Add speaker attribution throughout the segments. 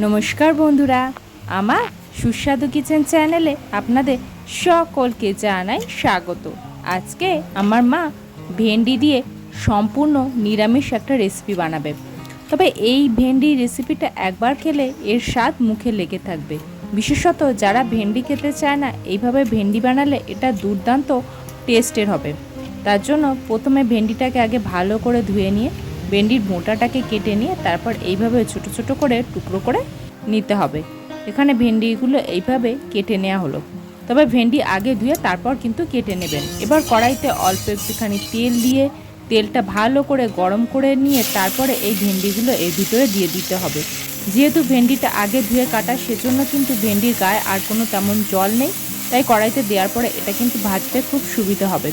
Speaker 1: নমস্কার বন্ধুরা, আমার সুস্বাদু কিচেন চ্যানেলে আপনাদের সকলকে জানাই স্বাগত। আজকে আমার মা ভেন্ডি দিয়ে সম্পূর্ণ নিরামিষ একটা রেসিপি বানাবে। তবে এই ভেন্ডি রেসিপিটা একবার খেলে এর স্বাদ মুখে লেগে থাকবে। বিশেষত যারা ভেন্ডি খেতে চায় না, এইভাবে ভেন্ডি বানালে এটা দুর্দান্ত টেস্টের হবে। তার জন্য প্রথমে ভেন্ডিটাকে আগে ভালো করে ধুয়ে নিয়ে ভেন্ডির মোটাটাকে কেটে নিয়ে তারপর এইভাবে ছোট ছোট করে টুকরো করে নিতে হবে। এখানে ভেন্ডিগুলো এইভাবে কেটে নেওয়া হলো। তবে ভেন্ডি আগে ধুয়ে তারপর কিন্তু কেটে নেবেন। এবার কড়াইতে অল্প একটুখানি তেল দিয়ে তেলটা ভালো করে গরম করে নিয়ে তারপরে এই ভেন্ডিগুলো এর ভিতরে দিয়ে দিতে হবে। যেহেতু ভেন্ডিটা আগে ধুয়ে কাটা, সেজন্য কিন্তু ভেন্ডির গায়ে আর কোনো তেমন জল নেই। তাই কড়াইতে দেওয়ার পরে এটা কিন্তু ভাজতে খুব সুবিধা হবে।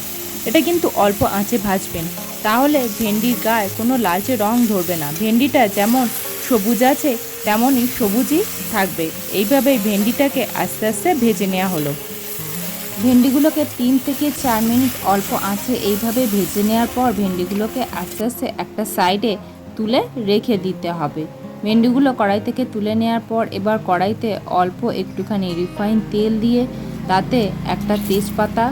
Speaker 1: এটা কিন্তু অল্প আঁচে ভাজবেন। তাহলে ভেন্ডির গায়ে কোনো লালচে রং ধরবে না। ভেন্ডিটা যেমন সবুজ আছে, তেমনই সবুজই থাকবে। এইভাবে ভেন্ডিটাকে আস্তে আস্তে ভেজে নেওয়া হলো। ভেন্ডিগুলোকে তিন থেকে চার মিনিট অল্প আঁচে এইভাবে ভেজে নেওয়ার পর ভেন্ডিগুলোকে আস্তে আস্তে একটা সাইডে তুলে রেখে দিতে হবে। ভেন্ডিগুলো কড়াই থেকে তুলে নেওয়ার পর এবার কড়াইতে অল্প একটুখানি রিফাইন তেল দিয়ে তাতে একটা তেজপাতা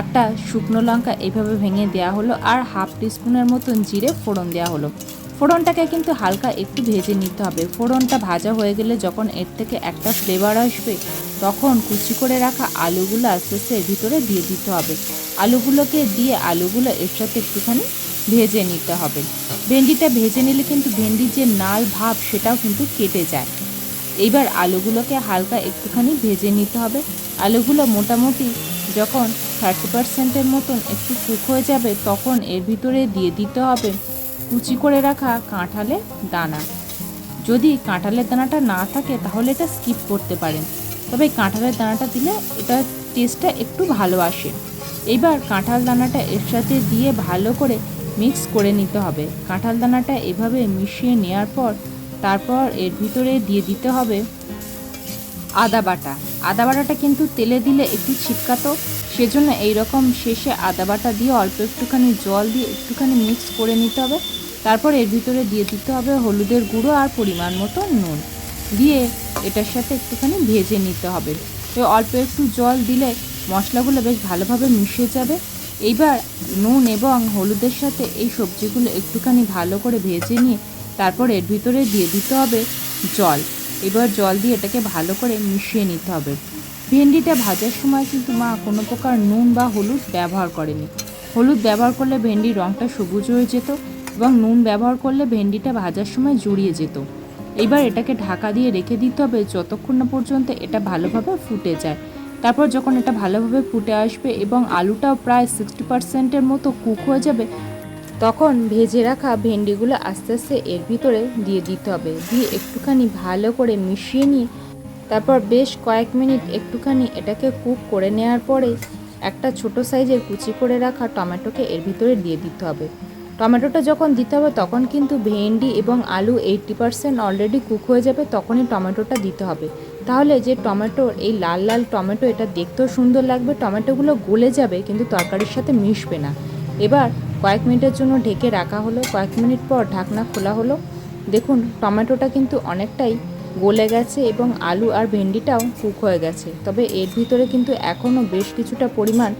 Speaker 1: একটা শুকনো লঙ্কা এইভাবে ভেঙে দেওয়া হলো আর হাফ টিস্পুনের মতন জিরে ফোড়ন দেওয়া হলো। ফোড়নটাকে কিন্তু হালকা একটু ভেজে নিতে হবে। ফোড়নটা ভাজা হয়ে গেলে যখন এর থেকে একটা ফ্লেভার আসবে, তখন কুচি করে রাখা আলুগুলো আস্তে আস্তে এর ভিতরে দিয়ে দিতে হবে। আলুগুলোকে দিয়ে আলুগুলো এর সাথে একটুখানি ভেজে নিতে হবে। ভেন্ডিটা ভেজে নিলে কিন্তু ভেন্ডির যে নাল ভাব সেটাও কিন্তু কেটে যায়। এইবার আলুগুলোকে হালকা একটুখানি ভেজে নিতে হবে। আলুগুলো মোটামুটি যখন থার্টি পার্সেন্টের মতন একটু কুক হয়ে যাবে, তখন এর ভিতরে দিয়ে দিতে হবে কুচি করে রাখা কাঁঠালের দানা। যদি কাঁঠালের দানাটা না থাকে, তাহলে এটা স্কিপ করতে পারেন। তবে কাঁঠালের দানাটা দিলে এটা টেস্টটা একটু ভালো আসে। এবার কাঁঠাল দানাটা এর সাথে দিয়ে ভালো করে মিক্স করে নিতে হবে। কাঁঠাল দানাটা এভাবে মিশিয়ে নেওয়ার পর, তারপর এর ভিতরে দিয়ে দিতে হবে আদা বাটা। আদা বাটাটা কিন্তু তেলে দিলে একটু ছিটকাতো সেজন্য এই রকম শেষে আদা বাটা দিয়ে অল্প একটুখানি জল দিয়ে একটুখানি মিক্স করে নিতে হবে। তারপর এর ভিতরে দিয়ে দিতে হবে হলুদের গুঁড়ো আর পরিমাণ মতো নুন। দিয়ে এটার সাথে একটুখানি ভেজে নিতে হবে। তো অল্প একটু জল দিলে মশলাগুলো বেশ ভালোভাবে মিশে যাবে। এইবার নুন এবং হলুদের সাথে এই সবজিগুলো একটুখানি ভালো করে ভেজে নিয়ে তারপর এর ভিতরে দিয়ে দিতে হবে জল। এবার জল দিয়ে এটাকে ভালো করে মিশিয়ে নিতে হবে। ভেন্ডিটা ভাজার সময় কিন্তু মা কোনো প্রকার নুন বা হলুদ ব্যবহার করেনি। হলুদ ব্যবহার করলে ভেন্ডির রঙটা সবুজ হয়ে যেত এবং নুন ব্যবহার করলে ভেন্ডিটা ভাজার সময় জড়িয়ে যেত। এবার এটাকে ঢাকা দিয়ে রেখে দিতে হবে যতক্ষণ না পর্যন্ত এটা ভালোভাবে ফুটে যায়। তারপর যখন এটা ভালোভাবে ফুটে আসবে এবং আলুটাও প্রায় সিক্সটি পার্সেন্টের মতো কুক হয়ে যাবে, তখন ভেজে রাখা ভেন্ডিগুলো আস্তে আস্তে এর ভিতরে দিয়ে দিতে হবে। দিয়ে একটুখানি ভালো করে মিশিয়ে নিয়ে তারপর বেশ কয়েক মিনিট একটুখানি এটাকে কুক করে নেওয়ার পরে একটা ছোট সাইজের কুচি করে রাখা টমেটোকে এর ভিতরে দিয়ে দিতে হবে। টমেটোটা যখন দিতে হবে তখন কিন্তু ভেন্ডি এবং আলু এইটটি পারসেন্ট অলরেডি কুক হয়ে যাবে, তখনই টমেটোটা দিতে হবে। তাহলে যে টমেটোর এই লাল লাল টমেটো, এটা দেখতেও সুন্দর লাগবে, টমেটোগুলো গলে যাবে কিন্তু তরকারির সাথে মিশবে না। এবার কয়েক মিনিটের জন্য ঢেকে রাখা হলো, কয়েক মিনিট পর ঢাকনা খোলা হলো। দেখুন, টমেটোটা কিন্তু অনেকটাই গলে গেছে এবং আলু আর ভেন্ডিটাও কুক হয়ে গেছে। তবে এর ভিতরে কিন্তু এখনও বেশ কিছুটা পরিমাণ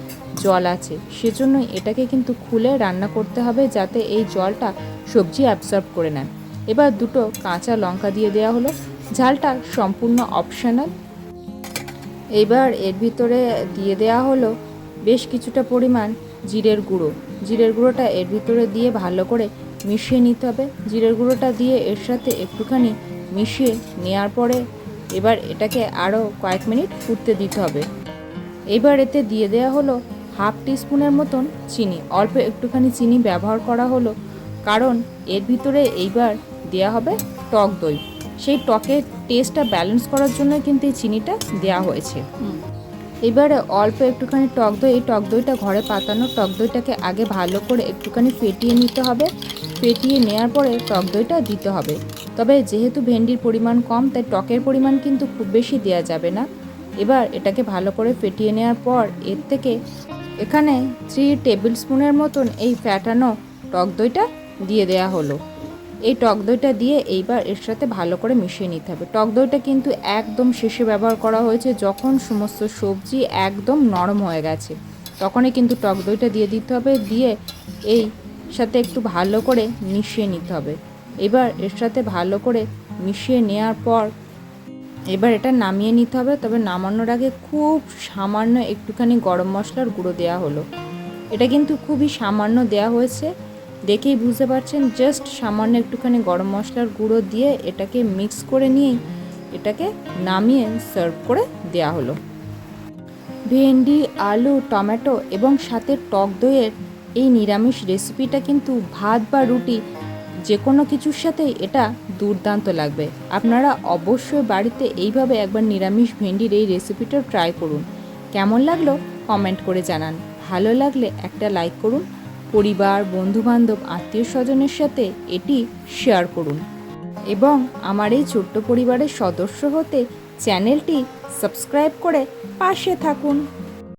Speaker 1: জল আছে। সেজন্যই এটাকে কিন্তু খুলে রান্না করতে হবে যাতে এই জলটা সবজি অ্যাবসর্ব করে নেয়। এবার দুটো কাঁচা লঙ্কা দিয়ে দেওয়া হলো। ঝালটা সম্পূর্ণ অপশনাল এবার এর ভিতরে দিয়ে দেওয়া হলো বেশ কিছুটা পরিমাণ জিরের গুঁড়ো। জিরের গুঁড়োটা এর ভিতরে দিয়ে ভালো করে মিশিয়ে নিতে হবে। জিরের গুঁড়োটা দিয়ে এর সাথে একটুখানি মিশিয়ে নেওয়ার পরে এবার এটাকে আরও কয়েক মিনিট ফুটতে দিতে হবে। এবার এতে দিয়ে দেওয়া হলো হাফ টিস্পুনের মতন চিনি। অল্প একটুখানি চিনি ব্যবহার করা হলো, কারণ এর ভিতরে এইবার দেওয়া হবে টক দই। সেই টকের টেস্টটা ব্যালেন্স করার জন্য কিন্তু এই চিনিটা দেওয়া হয়েছে। এবারে অল্প একটুখানি টক দই, এই টক দইটা ঘরে পাতানো টক দইটাকে আগে ভালো করে একটুখানি ফেটিয়ে নিতে হবে। ফেটিয়ে নেওয়ার পরে টক দইটা দিতে হবে। তবে যেহেতু ভেন্ডির পরিমাণ কম, তাই টকের পরিমাণ কিন্তু খুব বেশি দেওয়া যাবে না। এবার এটাকে ভালো করে ফেটিয়ে নেওয়ার পর এর থেকে এখানে থ্রি টেবিল স্পুনের মতন এই ফ্যাটানো টক দইটা দিয়ে দেওয়া হলো। এই টক দইটা দিয়ে এইবার এর সাথে ভালো করে মিশিয়ে নিতে হবে। টক দইটা কিন্তু একদম শেষে ব্যবহার করা হয়েছে, যখন সমস্ত সবজি একদম নরম হয়ে গেছে। তখনই কিন্তু টক দইটা দিয়ে দিতে হবে। দিয়ে এই সাথে একটু ভালো করে মিশিয়ে নিতে হবে। এবার এর সাথে ভালো করে মিশিয়ে নেওয়ার পর এবার এটা নামিয়ে নিতে হবে। তবে নামানোর আগে খুব সামান্য একটুখানি গরম মশলার গুঁড়ো দেওয়া হলো। এটা কিন্তু খুবই সামান্য দেওয়া হয়েছে। দেখেই বুঝতে পারছেন জাস্ট সামান্য একটুখানি গরম মশলার গুঁড়ো দিয়ে এটাকে মিক্স করে নিয়েই এটাকে নামিয়ে সার্ভ করে দেওয়া হলো। ভেন্ডি, আলু, টমেটো এবং সাথে টক দইয়ের এই নিরামিষ রেসিপিটা কিন্তু ভাত বা রুটি যে কোনো কিছুর সাথেই এটা দুর্দান্ত লাগবে। আপনারা অবশ্যই বাড়িতে এইভাবে একবার নিরামিষ ভেন্ডির এই রেসিপিটা ট্রাই করুন। কেমন লাগল কমেন্ট করে জানান। ভালো লাগলে একটা লাইক করুন। পরিবার, বন্ধুবান্ধব আত্মীয় স্বজনের সাথে এটি শেয়ার করুন। এবং আমার এই ছোট্ট পরিবারের সদস্য হতে চ্যানেলটি সাবস্ক্রাইব করে পাশে থাকুন।